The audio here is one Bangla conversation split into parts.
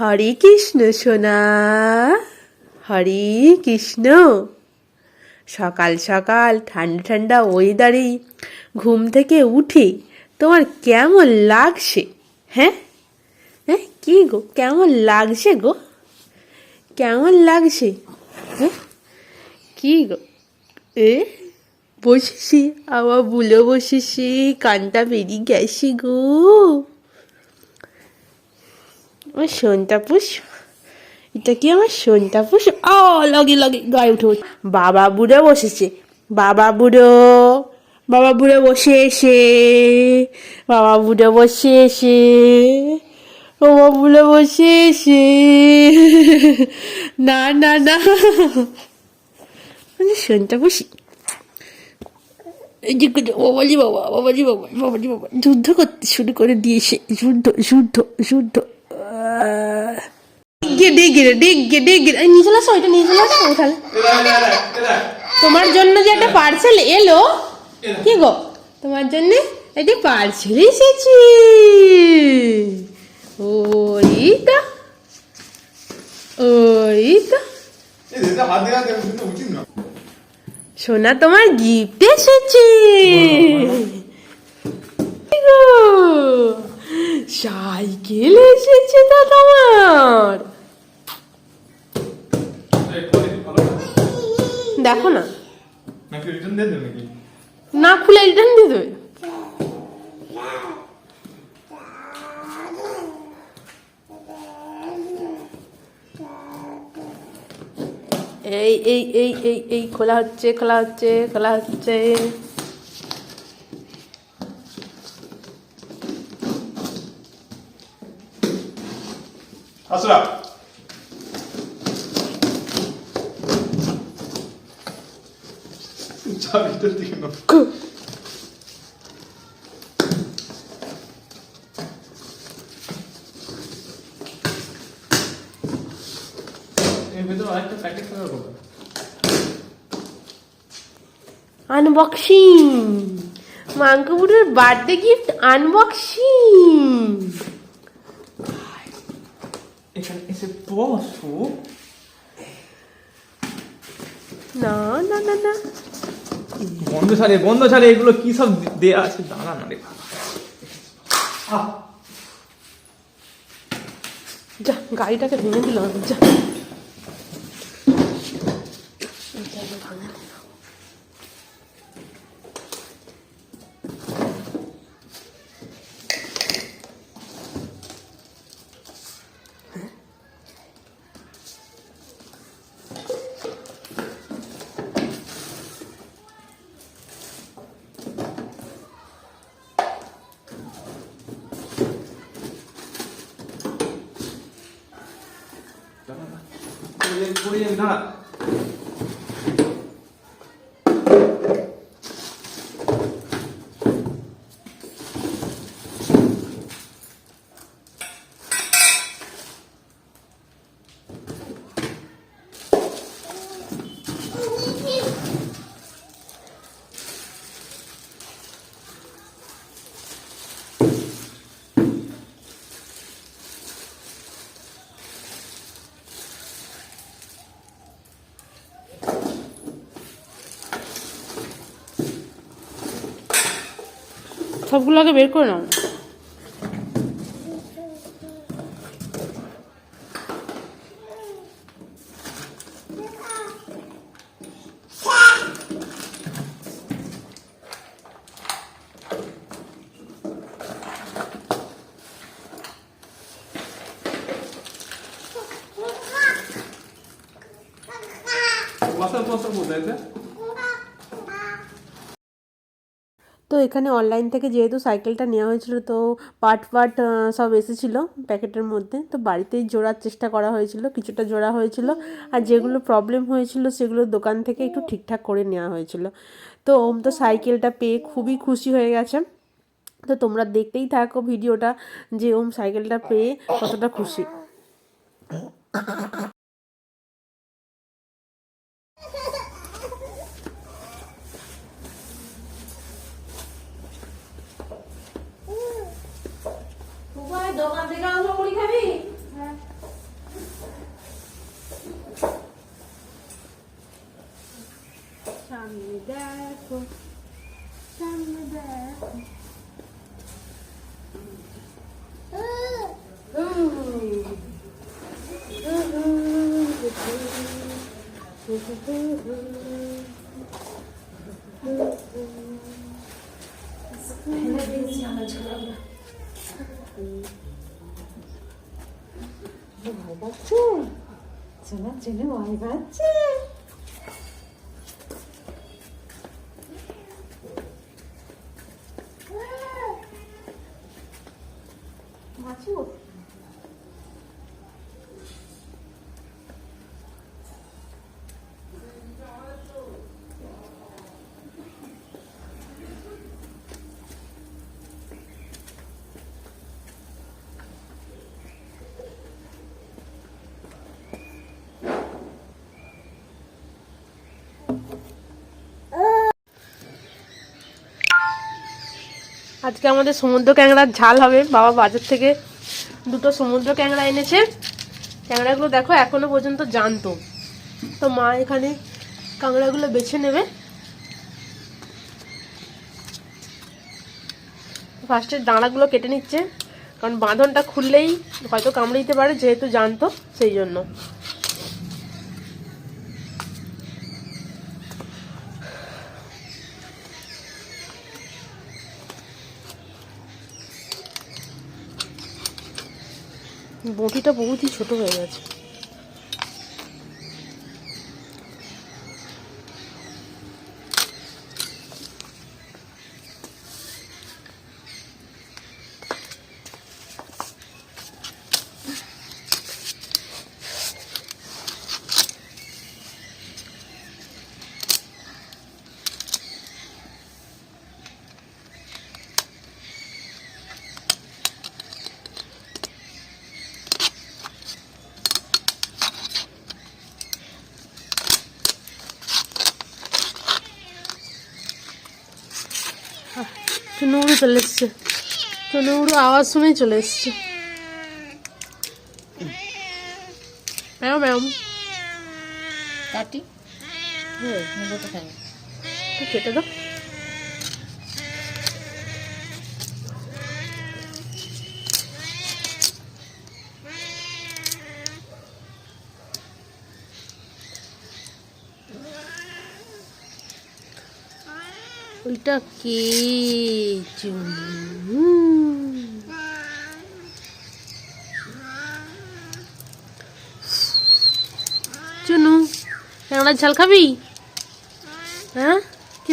হরে কৃষ্ণ সোনা, হরে কৃষ্ণ। সকাল সকাল ঠান্ডা ঠান্ডা ওয়েদারে ঘুম থেকে উঠে তোমার কেমন লাগছে হ্যাঁ? হ্যাঁ কি গো, কেমন লাগছে গো? কেমন লাগছে হ্যাঁ? কি গো? এ, বসেছি আবার বুলো বসেছি, কানটা বেরিয়ে গেছি গো। আমার এটা কি আমার সন্তাপুষ ও, লগে লগে, গায়ে উঠে। বাবা বুড়ো বসেছে। বাবা বুড়ো বাবা বুড়ো বসে এসে। বাবা বুড়ো বসে এসে। বাবা বুড়ো বসে এসে। না না না। মানে সন্তাপুষি বাবাজি, বাবা বাবাজি, বাবা। যুদ্ধ করতে শুরু করে দিয়েছে। যুদ্ধ যুদ্ধ যুদ্ধ। ডিগ্গে ডিগ্গে ডিগ্গে ডিগ্গে নিয়ে চলে আসো এটা নিয়ে চলে আসো তাহলে তোমার জন্য যে একটা পার্সেল এলো, কি গো? তোমার জন্য একটি পার্সেল এসেছে। ওই তো ওই তো হাত দিয়ে হাত দিয়ে উচিত না সোনা, তোমার গিফট এসেছে? সাইকেল এসেছে তো তোমার দেখো না। না খুলে রিটার্ন দিয়ে দেবে। এই এই এই এই এই খোলা হচ্ছে খোলা হচ্ছে খোলা হচ্ছে। আসরা দিকে না এর ভেতরে আরেকটা প্যাকেট থাকার কথা আনবক্সিং মাঙ্কুবুরের বার্থডে গিফট আনবক্সিং না না না না বন্ধ ছাড়ে বন্ধ ছাড়ে, এগুলো কি সব দেয়া আছে? দাঁড়া না রে যা, গাড়িটাকে ভেঙে দিলাম। যা। இருக்கக்கூடியதுனால் দাঁড়া সবগুলোকে বের করে নাও বসা বসা কোথায় রে? তো এখানে অনলাইন থেকে যেহেতু সাইকেলটা নেওয়া হয়েছিল, তো পার্ট পার্ট সব এসেছিল প্যাকেটের মধ্যে। তো বাড়িতেই জোড়ার চেষ্টা করা হয়েছিল, কিছুটা জোড়া হয়েছিল। আর যেগুলো প্রবলেম হয়েছিল, সেগুলো দোকান থেকে একটু ঠিকঠাক করে নেওয়া হয়েছিল। তো ওম, তো সাইকেলটা পেয়ে খুবই খুশি হয়ে গেছে। তো তোমরা দেখতেই থাকো ভিডিওটা যে ওম সাইকেলটা পেয়ে কতটা খুশি দোকান থেকে আনলো মুড়ি খাবি ভয় পাচ্ছে সোনার জন্য ভয় পাচ্ছে আজকে আমাদের সমুদ্র ক্যাংড়ার ঝাল হবে। বাবা বাজার থেকে দুটো সমুদ্র ক্যাংড়া এনেছে। ক্যাংড়াগুলো দেখো এখনও পর্যন্ত জানতো। তো মা এখানে কাঁকড়াগুলো বেছে নেবে। ফার্স্টে দাঁড়াগুলো কেটে নিচ্ছে। কারণ বাঁধনটা খুললেই হয়তো কামড়ে দিতে পারে, যেহেতু জানতো, সেই জন্য। বটিটা বহুতই ছোট হয়ে গেছে। চুনুগুড়ো চলে এসছে। চুনুগুড়ো আওয়াজ শুনেই চলে এসছে। ম্যাম ম্যাম কাটি। হ্যাঁ তো কেটে দাও। ওইটা কে চুনু চুনু ঝাল খাবি? হ্যাঁ? কি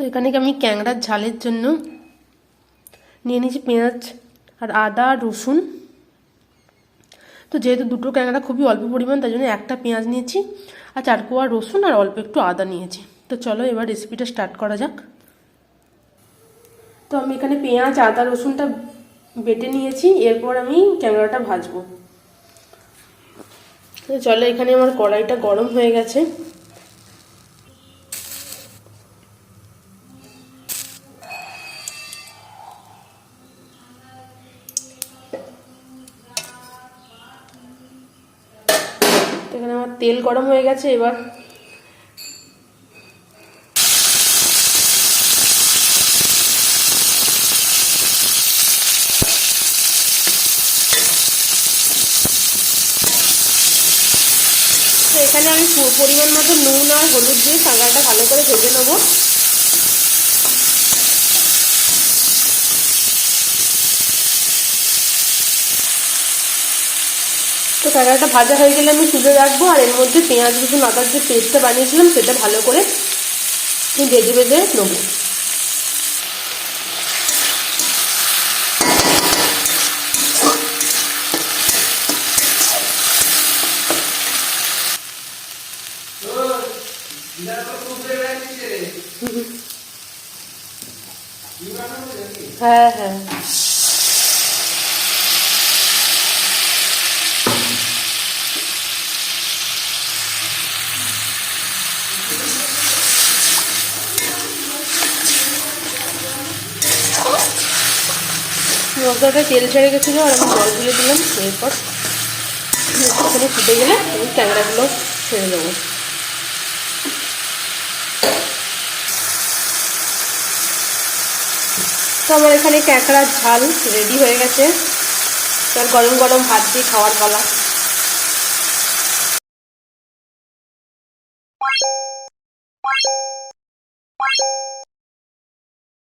তো এখানে কি আমি ক্যাংড়ার ঝালের জন্য নিয়ে নিয়েছি পেঁয়াজ আর আদা আর রসুন। তো যেহেতু দুটো ক্যাংড়া খুবই অল্প পরিমাণ, তাই জন্য একটা পেঁয়াজ নিয়েছি আর চার কোয়া রসুন আর অল্প একটু আদা নিয়েছি। তো চলো এবার রেসিপিটা স্টার্ট করা যাক। তো আমি এখানে পেঁয়াজ, আদা, রসুনটা বেটে নিয়েছি, এরপর আমি ক্যাংড়াটা ভাজবো। চলো এখানে আমার কড়াইটা গরম হয়ে গেছে। তেল গরম হয়ে গেছে, এবার এখানে আমি পরিমাণ মতো নুন আর হলুদ দিয়ে সাঁগাটা ভালো করে ভেজে নেব। কাঁকড়াটা ভাজা হয়ে গেলে আমি তুলে রাখব, আর এর মধ্যে পেঁয়াজ, রসুন আদার যে পেস্টটা বানিয়েছিলাম সেটা ভালো করে ভেজে ভেজে নেব। হ্যাঁ হ্যাঁ। মশলাটা তেল ছেড়ে গেছিল আর আমি জল তুলে দিলাম, এরপর একটুখানি ফুটে গেলে আমি ট্যাংরাগুলো ছেড়ে দেবো। তো আমার এখানে ক্যাঁকড়ার ঝাল রেডি হয়ে গেছে। তার গরম গরম ভাত দিয়ে খাওয়ার পালা।